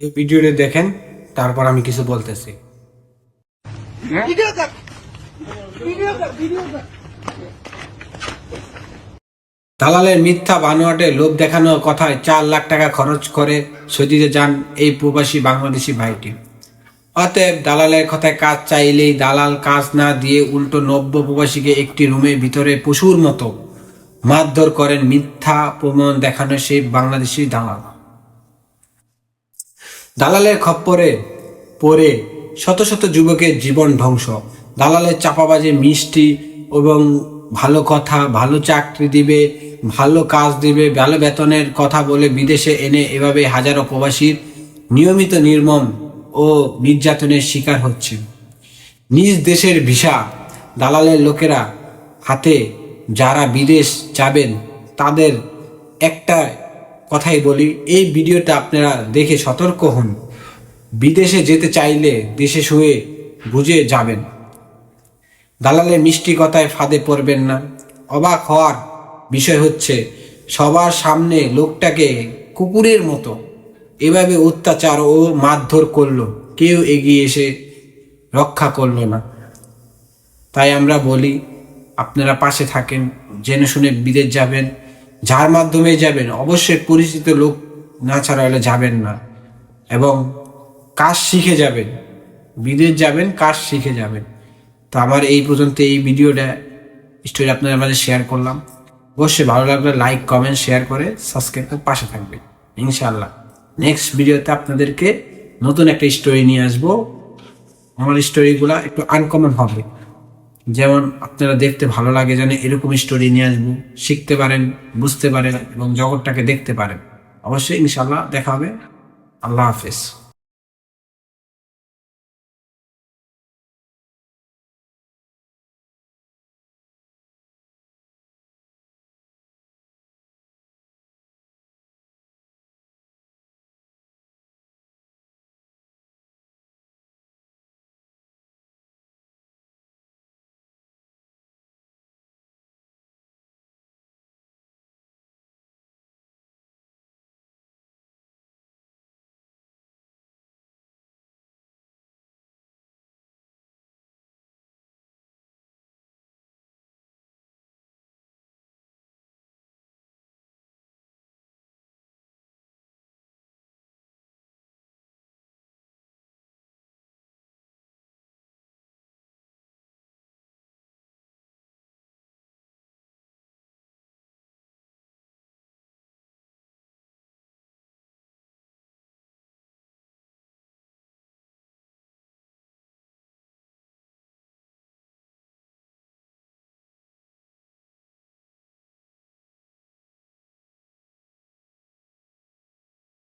এই ভিডিওটা দেখেন তারপর আমি কিছু বলতেছি। দালালের মিথ্যা বানোয়াটে লোভ দেখানোর কথায় চার লাখ টাকা খরচ করে সৌদিতে যান এই প্রবাসী বাংলাদেশি ভাইটি। অতএব দালালের কথায় কাজ চাইলেই দালাল কাজ না দিয়ে উল্টো নব্য প্রবাসীকে একটি রুমের ভিতরে পশুর মতো মারধর করেন মিথ্যা প্রমাণ দেখানো সেই বাংলাদেশি দালাল। দালালের খপ্পরে পড়ে শত শত যুবকের জীবন ধ্বংস। দালালের চাপাবাজে মিষ্টি এবং ভালো কথা, ভালো চাকরি দিবে, ভালো কাজ দিবে, ভালো বেতনের কথা বলে বিদেশে এনে এভাবে হাজারো প্রবাসীর নিয়মিত নির্মম ও নির্যাতনের শিকার হচ্ছে। নিজ দেশের ভিসা দালালের লোকেরা হাতে, যারা বিদেশ যাবেন, তাদের একটা কথাই বলি, এই ভিডিওটা আপনারা দেখে সতর্ক হন। বিদেশে যেতে চাইলে দেশে শুয়ে বুঝে যাবেন। দালালের মিষ্টি কথায় ফাঁদে পড়বেন না। অবাক হওয়ার বিষয় হচ্ছে, সবার সামনে লোকটাকে কুকুরের মতো এভাবে অত্যাচার ও মারধর করল। কেউ এগিয়ে এসে রক্ষা করল না। তাই আমরা বলি, আপনারা পাশে থাকেন, জেনে শুনে বিদেশ যাবেন। যার মাধ্যমে যাবেন, অবশ্যই পরিচিত লোক না ছাড়া হলে যাবেন না। এবং কাজ শিখে যাবেন, বিদেশ যাবেন, কাজ শিখে যাবেন। তো আমার এই পর্যন্ত এই ভিডিওটা, স্টোরি আপনাদের মাঝে শেয়ার করলাম। অবশ্যই ভালো লাগলে লাইক কমেন্ট শেয়ার করে সাবস্ক্রাইব করে পাশে থাকবেন। ইনশাআল্লাহ। নেক্সট ভিডিওতে আপনাদেরকে নতুন একটা স্টোরি নিয়ে আসব। আমার স্টোরিগুলো একটু আনকমন হবে। যেমন আপনারা দেখতে ভালো লাগে যেন এরকম স্টোরি নিয়ে আসব, শিখতে পারেন, বুঝতে পারেন এবং জগৎটাকে দেখতে পারেন। অবশ্যই ইনশাল্লাহ দেখা হবে। আল্লাহ হাফেজ।